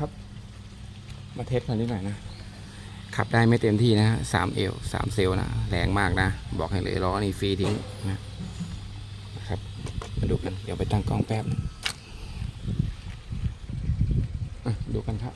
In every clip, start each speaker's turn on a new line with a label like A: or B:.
A: นะครับ มาเทสคันนี้หน่อยนะ ขับได้ไม่เต็มที่นะฮะสามเอลสามเซลนะ แรงมากนะ บอกให้เลยล้อนี่ฟรีทิ้งนะนะครับ มาดูกัน เดี๋ยวไปตั้งกล้องแป๊บดูกันครับ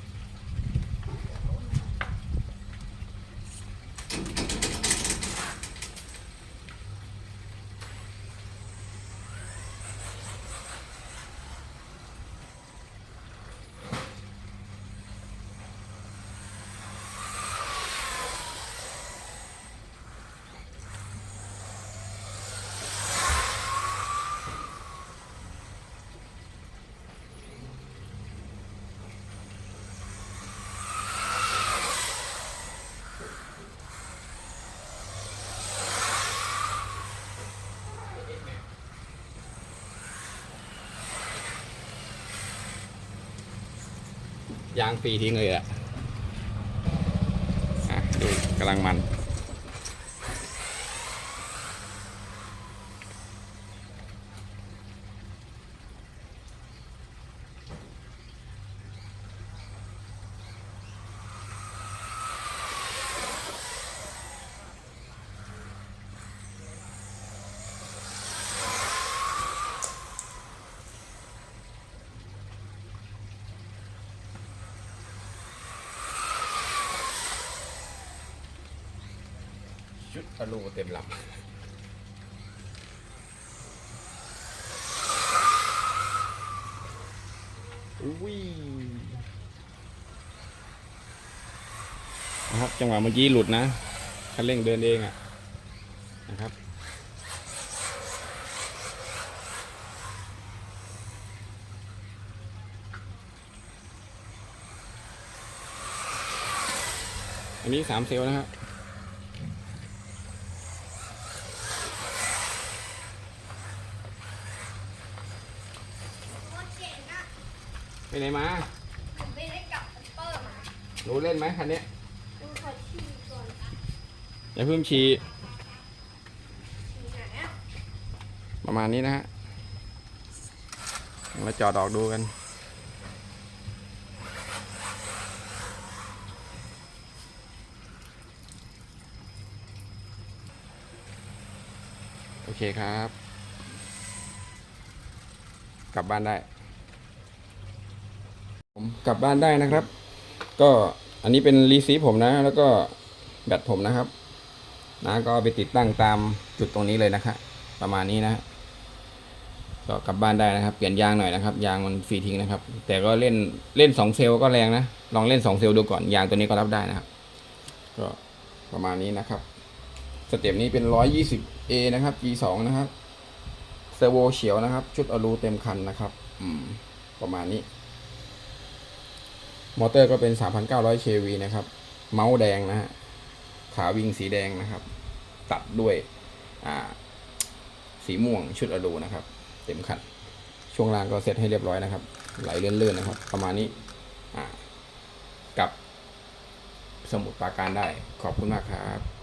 A: ยางฟรีทิ้งเลยอะอะดูกำลังมัน ชุดอลูเต็มลำอุ้ยนะครับจังหวะเมื่อกี้หลุดนะคันเร่งเดินเองอะนะครับอันนี้สามเซลนะครับ
B: โคตรเจ๋งอะ
A: ไปไหนมา
B: ผมไปได้กับแอปเปิลมา
A: หนูเล่นไหมคันนี้
B: ดูขอชิมก่อน
A: อย่าเพิ่งขี่
B: ชิมไหนอะ
A: ประมาณนี้นะฮะมาจอดออกดูกัน โอเคครับ กลับบ้านได้ผม กลับบ้านได้นะครับ ก็อันนี้เป็นรีซีผมนะ แล้วก็แบตผมนะครับ นะก็ไปติดตั้งตามจุดตรงนี้เลยนะครับประมาณนี้นะก็กลับบ้านได้นะครับ เปลี่ยนยางหน่อยนะครับ ยางมันฟรีทิ้งนะครับ แต่ก็เล่นเล่นสองเซลล์ก็แรงนะ ลองเล่นสองเซลล์ดูก่อน ยางตัวนี้ก็รับได้นะครับ ก็ประมาณนี้นะครับ สเต็ปนี้เป็นร้อยยี่สิบเอนะครับ G สองนะครับเซอร์โวเฉียวนะครับ ชุดอลูเต็มคันนะครับ อืม ประมาณนี้ มอเตอร์ก็เป็น 3,900 kV นะครับ เมาส์แดงนะฮะ ขาวิ่งสีแดงนะครับ ตัดด้วยสีม่วงชุดอลูนะครับ เต็มคัน ช่วงล่างก็เสร็จให้เรียบร้อยนะครับ ไหลเลื่อนๆนะครับ ประมาณนี้กับสมุดปราการได้ ขอบคุณมากครับ